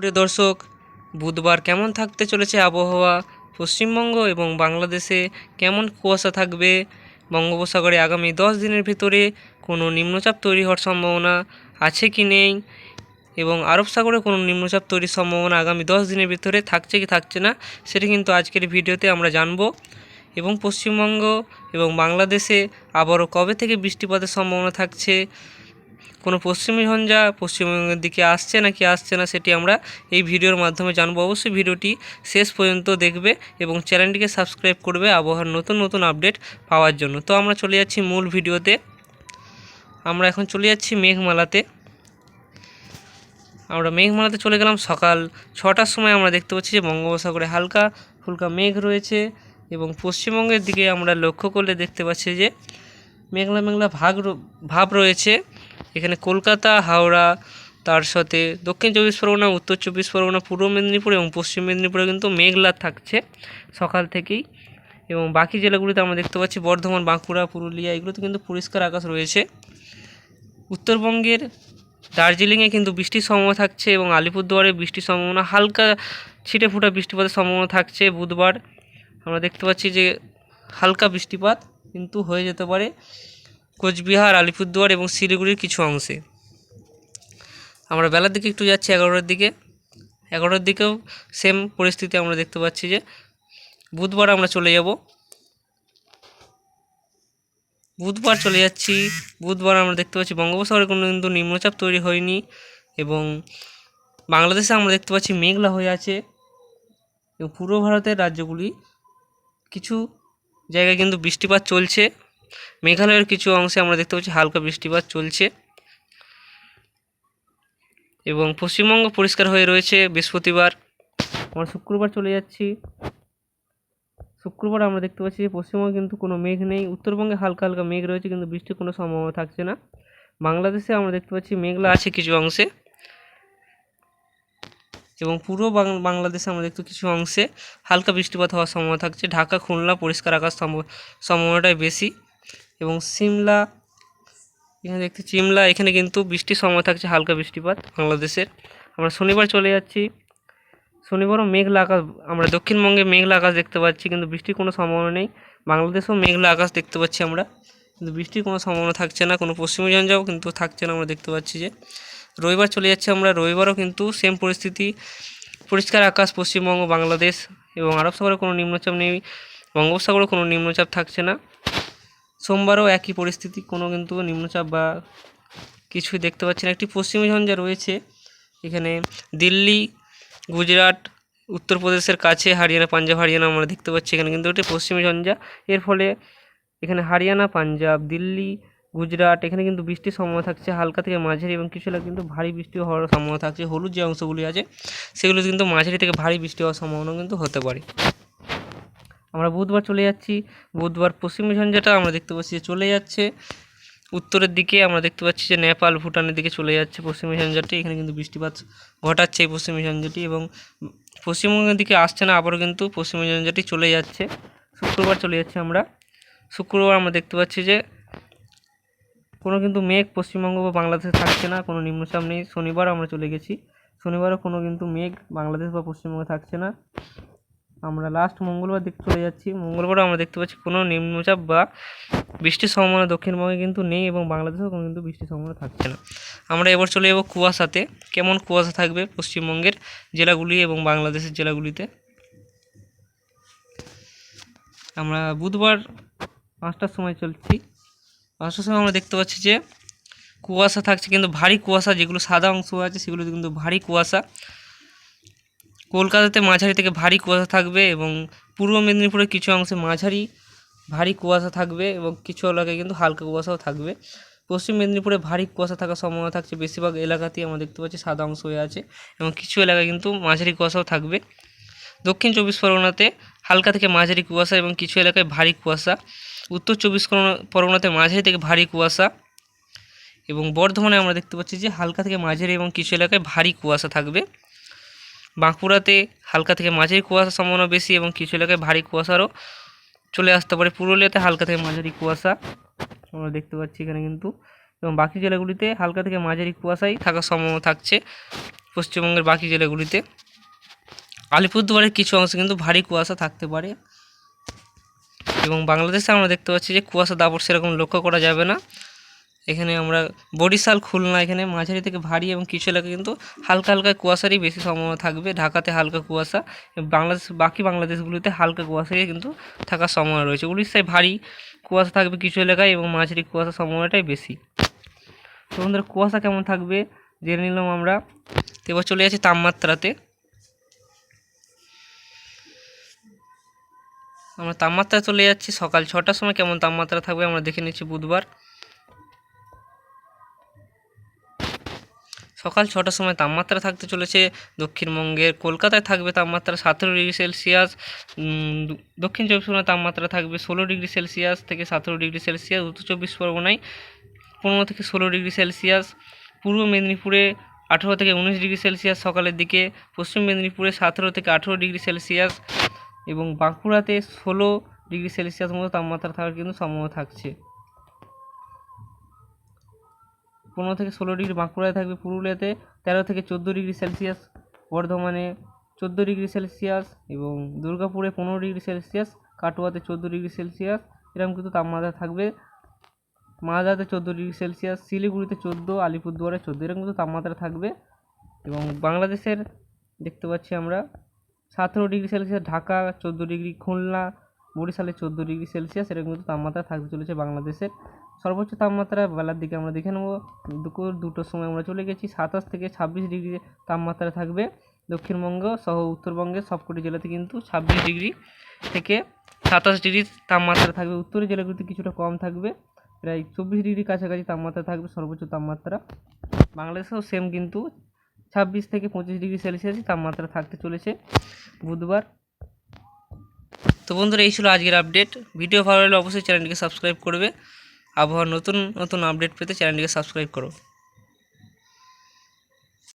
প্রিয় দর্শক, বুধবার কেমন থাকতে চলেছে আবহাওয়া, পশ্চিমবঙ্গ এবং বাংলাদেশে কেমন কুয়াশা থাকবে? বঙ্গোপসাগরে আগামী দশ দিনের ভিতরে কোনো নিম্নচাপ তৈরি হওয়ার সম্ভাবনা আছে কি নেই? এবং আরব সাগরে কোনো নিম্নচাপ তৈরির সম্ভাবনা আগামী দশ দিনের ভিতরে থাকছে কি থাকছে না, সেটা কিন্তু আজকের ভিডিওতে আমরা জানব। এবং পশ্চিমবঙ্গ এবং বাংলাদেশে আবারও কবে থেকে বৃষ্টিপাতের সম্ভাবনা থাকছে? কোনো পশ্চিমী ঝঞ্ঝা পশ্চিমবঙ্গের দিকে আসছে নাকি আসছে না সেটি আমরা এই ভিডিওর মাধ্যমে জানব। অবশ্যই ভিডিওটি শেষ পর্যন্ত দেখবে এবং চ্যানেলটিকে সাবস্ক্রাইব করবে আবহাওয়ার নতুন নতুন আপডেট পাওয়ার জন্য। তো আমরা চলে যাচ্ছি মূল ভিডিওতে। আমরা এখন চলে যাচ্ছি মেঘমালাতে। আমরা মেঘমালাতে চলে গেলাম সকাল ছটার সময় আমরা দেখতে পাচ্ছি যে বঙ্গোপসাগরে হালকা ফুলকা মেঘ রয়েছে এবং পশ্চিমবঙ্গের দিকে আমরা লক্ষ্য করলে দেখতে পাচ্ছি যে মেঘলা মেঘলা ভাগ ভাব রয়েছে। এখানে কলকাতা, হাওড়া, তার সাথে দক্ষিণ চব্বিশ পরগনা, উত্তর চব্বিশ পরগনা, পূর্ব মেদিনীপুর এবং পশ্চিম মেদিনীপুরে কিন্তু মেঘলা থাকছে সকাল থেকেই। এবং বাকি জেলাগুলিতে আমরা দেখতে পাচ্ছি বর্ধমান, বাঁকুড়া, পুরুলিয়া, এগুলোতে কিন্তু পরিষ্কার আকাশ রয়েছে। উত্তরবঙ্গের দার্জিলিংয়ে কিন্তু বৃষ্টির সম্ভাবনা থাকছে এবং আলিপুরদুয়ারে বৃষ্টির সম্ভাবনা, হালকা ছিটে ফুটা বৃষ্টিপাতের সম্ভাবনা থাকছে বুধবার। আমরা দেখতে পাচ্ছি যে হালকা বৃষ্টিপাত কিন্তু হয়ে যেতে পারে। কোচবিহার, আলিপুরদুয়ার এবং শিলিগুড়ির কিছু অংশে। আমরা বেলার দিকে একটু যাচ্ছি, এগারোটার দিকে। এগারোটার দিকেও সেম পরিস্থিতি আমরা দেখতে পাচ্ছি যে, বুধবার আমরা চলে যাব। বুধবার চলে যাচ্ছি। বুধবার আমরা দেখতে পাচ্ছি বঙ্গোপসাগরে কোনো কিন্তু নিম্নচাপ তৈরি হয়নি এবং বাংলাদেশে আমরা দেখতে পাচ্ছি মেঘলা হয়ে আছে এবং পূর্ব ভারতের রাজ্যগুলি কিছু জায়গায় কিন্তু বৃষ্টিপাত চলছে। মেঘালয়ের কিছু অংশে আমরা দেখতে পাচ্ছি হালকা বৃষ্টিপাত চলছে। এবং পশ্চিমবঙ্গ পরিষ্কার হয়ে রয়েছে, বৃহস্পতিবার। আমরা শুক্রবার চলে যাচ্ছি। শুক্রবার আমরা দেখতে পাচ্ছি যে পশ্চিমবঙ্গে কিন্তু কোনো মেঘ নেই। উত্তরবঙ্গে হালকা হালকা মেঘ রয়েছে, কিন্তু বৃষ্টির কোনো সম্ভাবনা থাকছে না। বাংলাদেশে আমরা দেখতে পাচ্ছি মেঘলা আছে কিছু অংশে। এবং পুরো বাংলাদেশে আমরা দেখতে কিছু অংশে হালকা বৃষ্টিপাত হওয়ার সম্ভাবনা থাকছে। ঢাকা, খুলনা পরিষ্কার আকাশ সম্ভ- সম্ভাবনাটাই বেশি। এবং সিমলা, এখানে দেখতে চিমলা, এখানে কিন্তু বৃষ্টির সময় থাকছে, হালকা বৃষ্টিপাত বাংলাদেশের। আমরা শনিবার চলে যাচ্ছি। শনিবারও মেঘলা আকাশ, আমরা দক্ষিণবঙ্গে মেঘলা আকাশ দেখতে পাচ্ছি, কিন্তু বৃষ্টির কোনো সম্ভাবনা নেই। বাংলাদেশেও মেঘলা আকাশ দেখতে পাচ্ছি আমরা, কিন্তু বৃষ্টির কোনো সম্ভাবনা থাকছে না, কোনো পশ্চিমী ঝঞ্ঝাও কিন্তু থাকছে না, আমরা দেখতে পাচ্ছি যে। রবিবার চলে যাচ্ছে আমরা, রবিবারও কিন্তু সেম পরিস্থিতি, পরিষ্কার আকাশ, পশ্চিমবঙ্গ, বাংলাদেশ এবং আরব সাগরে কোনো নিম্নচাপ নেই বঙ্গোপসাগরে কোনো নিম্নচাপ থাকছে না। সোমবারও একই পরিস্থিতি, কোনো কিন্তু নিম্নচাপ বা কিছুই দেখতে পাচ্ছি না। একটি পশ্চিমী ঝঞ্ঝা রয়েছে, এখানে দিল্লি, গুজরাট, উত্তরপ্রদেশের কাছে হরিয়ানা, পাঞ্জাব, হরিয়ানা আমরা দেখতে পাচ্ছি এখানে। কিন্তু একটি পশ্চিমী ঝঞ্ঝা, এর ফলে এখানে হরিয়ানা, পাঞ্জাব, দিল্লি, গুজরাট, এখানে কিন্তু বৃষ্টির সম্ভাবনা থাকছে হালকা থেকে মাঝারি এবং কিছু এলাকা কিন্তু ভারী বৃষ্টি হওয়ার সম্ভাবনা থাকছে। হলুদ যে অংশগুলি আছে, সেগুলো কিন্তু মাঝারি থেকে ভারী বৃষ্টি হওয়ার সম্ভাবনা কিন্তু হতে পারে। আমরা বুধবার চলে যাচ্ছি। বুধবার পশ্চিমী ঝঞ্ঝাটা আমরা দেখতে পাচ্ছি যে চলে যাচ্ছে। উত্তরের দিকে আমরা দেখতে পাচ্ছি যে নেপাল, ভুটানের দিকে চলে যাচ্ছে পশ্চিমী ঝঞ্ঝাটি। এখানে কিন্তু বৃষ্টিপাত ঘটাচ্ছে এই পশ্চিমী ঝঞ্ঝাটি এবং পশ্চিমবঙ্গের দিকে আসছে না, আবারও কিন্তু পশ্চিমী ঝঞ্ঝাটি চলে যাচ্ছে। শুক্রবার চলে যাচ্ছে আমরা। শুক্রবার আমরা দেখতে পাচ্ছি যে কোনো কিন্তু মেঘ পশ্চিমবঙ্গ বা বাংলাদেশে থাকছে না, কোনো নিম্নচাপ নেই। শনিবার আমরা চলে গেছি। শনিবারও কোনো কিন্তু মেঘ বাংলাদেশ বা পশ্চিমবঙ্গে থাকছে না। আমরা লাস্ট মঙ্গলবার দেখতে চলে যাচ্ছি। মঙ্গলবারও আমরা দেখতে পাচ্ছি কোনো নিম্নচাপ বা বৃষ্টির সম্ভাবনা দক্ষিণবঙ্গে কিন্তু নেই এবং বাংলাদেশেও কোনো কিন্তু বৃষ্টির সম্ভাবনা থাকছে না। আমরা এবার চলে যাব কুয়াশাতে। কেমন কুয়াশা থাকবে পশ্চিমবঙ্গের জেলাগুলি এবং বাংলাদেশের জেলাগুলিতে? আমরা বুধবার পাঁচটার সময় চলছি। পাঁচটার সময় আমরা দেখতে পাচ্ছি যে কুয়াশা থাকছে কিন্তু ভারী কুয়াশা, যেগুলো সাদা অংশ আছে সেগুলোতে কিন্তু ভারী কুয়াশা। কলকাতাতে মাঝারি থেকে ভারী কুয়াশা থাকবে এবং পূর্ব মেদিনীপুরের কিছু অংশে মাঝারি, ভারী কুয়াশা থাকবে এবং কিছু এলাকায় কিন্তু হালকা কুয়াশাও থাকবে। পশ্চিম মেদিনীপুরে ভারী কুয়াশা থাকার সম্ভাবনা থাকছে। বেশিরভাগ এলাকাতেই আমরা দেখতে পাচ্ছি সাদা অংশ হয়ে আছে এবং কিছু এলাকায় কিন্তু মাঝারি কুয়াশাও থাকবে। দক্ষিণ চব্বিশ পরগনাতে হালকা থেকে মাঝারি কুয়াশা এবং কিছু এলাকায় ভারী কুয়াশা। উত্তর চব্বিশ পরগনা- পরগনাতে মাঝারি থেকে ভারী কুয়াশা এবং বর্ধমানে আমরা দেখতে পাচ্ছি যে হালকা থেকে মাঝারি এবং কিছু এলাকায় ভারী কুয়াশা থাকবে। বাঁকুড়াতে হালকা থেকে মাঝারি কুয়াশার সম্ভাবনা বেশি এবং কিছু এলাকায় ভারী কুয়াশারও চলে আসতে পারে। পুরুলিয়াতে হালকা থেকে মাঝারি কুয়াশা আমরা দেখতে পাচ্ছি এখানে কিন্তু। এবং বাকি জেলাগুলিতে হালকা থেকে মাঝারি কুয়াশাই থাকার সম্ভাবনা থাকছে পশ্চিমবঙ্গের বাকি জেলাগুলিতে। আলিপুরদুয়ারের কিছু অংশে কিন্তু ভারী কুয়াশা থাকতে পারে। এবং বাংলাদেশে আমরা দেখতে পাচ্ছি যে কুয়াশা দাপট সেরকম লক্ষ্য করা যাবে না। এখানে আমরা বরিশাল, খুলনা এখানে মাঝারি থেকে ভারী এবং কিছু এলাকা কিন্তু হালকা হালকা কুয়াশারই বেশি সম্ভাবনা থাকবে। ঢাকাতে হালকা কুয়াশা, বাংলাদেশ, বাকি বাংলাদেশগুলিতে হালকা কুয়াশাই কিন্তু থাকার সম্ভাবনা রয়েছে। উড়িষ্যায় ভারী কুয়াশা থাকবে কিছু এলাকায় এবং মাঝারি কুয়াশার সম্ভাবনাটাই বেশি। তো বন্ধুরা, কুয়াশা কেমন থাকবে জেনে নিলাম আমরা। এবার চলে যাচ্ছি তাপমাত্রাতে। আমরা তাপমাত্রা চলে যাচ্ছি সকাল ছটার সময়। কেমন তাপমাত্রা থাকবে আমরা দেখে নিচ্ছি বুধবার। সকাল ছটার সময় তাপমাত্রা থাকতে চলেছে। দক্ষিণবঙ্গের কলকাতায় থাকবে তাপমাত্রা সতেরো ডিগ্রি সেলসিয়াস। দক্ষিণ চব্বিশ পরগনায় তাপমাত্রা থাকবে ষোলো ডিগ্রি সেলসিয়াস থেকে সতেরো ডিগ্রি সেলসিয়াস। উত্তর চব্বিশ পরগনায় পনেরো থেকে ষোলো ডিগ্রি সেলসিয়াস। পূর্ব মেদিনীপুরে আঠেরো থেকে উনিশ ডিগ্রি সেলসিয়াস সকালের দিকে। পশ্চিম মেদিনীপুরে সতেরো থেকে আঠেরো ডিগ্রি সেলসিয়াস। এবং বাঁকুড়াতে ষোলো ডিগ্রি সেলসিয়াস মতো তাপমাত্রা থাকার কিন্তু সম্ভাবনা থাকছে। পনেরো থেকে ষোলো ডিগ্রি বাঁকুড়ায় থাকবে পুরুলিয়াতে, তেরো থেকে চোদ্দ ডিগ্রি সেলসিয়াস বর্ধমানে, চোদ্দ ডিগ্রি সেলসিয়াস এবং দুর্গাপুরে পনেরো ডিগ্রি সেলসিয়াস, কাটোয়াতে চোদ্দ ডিগ্রি সেলসিয়াস, এরকম কিন্তু তাপমাত্রা থাকবে। মালদাতে চোদ্দ ডিগ্রি সেলসিয়াস, শিলিগুড়িতে চোদ্দ, আলিপুরদুয়ারে চোদ্দ, এরকম কিন্তু তাপমাত্রা থাকবে। এবং বাংলাদেশের দেখতে পাচ্ছি আমরা সতেরো ডিগ্রি সেলসিয়াস, ঢাকা চোদ্দ ডিগ্রি, খুলনা, বরিশালে চোদ্দ ডিগ্রি সেলসিয়াস, এরকম কিন্তু তাপমাত্রা থাকতে চলেছে বাংলাদেশের। সর্বোচ্চ তাপমাত্রা বেলার দিকে আমরা দেখে নেব। দুপুর দুটোর সময় আমরা চলে গেছি। সাতাশ থেকে ছাব্বিশ ডিগ্রি তাপমাত্রা থাকবে দক্ষিণবঙ্গ সহ উত্তরবঙ্গের সবকটি জেলাতে কিন্তু ছাব্বিশ ডিগ্রি থেকে সাতাশ ডিগ্রি তাপমাত্রা থাকবে। উত্তরের জেলাগুলিতে কিছুটা কম থাকবে। প্রায় চব্বিশ ডিগ্রি কাছাকাছি তাপমাত্রা থাকবে সর্বোচ্চ তাপমাত্রা। বাংলাদেশেও সেম কিন্তু ছাব্বিশ থেকে পঁচিশ ডিগ্রি সেলসিয়াস তাপমাত্রা থাকতে চলেছে বুধবার। তো বন্ধুরা, এই ছিল আজকের আপডেট ভিডিও ভালো লাগলে অবশ্যই চ্যানেলটিকে সাবস্ক্রাইব করবে। আবহাওয়ার নতুন নতুন আপডেট পেতে চ্যানেলটিকে সাবস্ক্রাইব করো।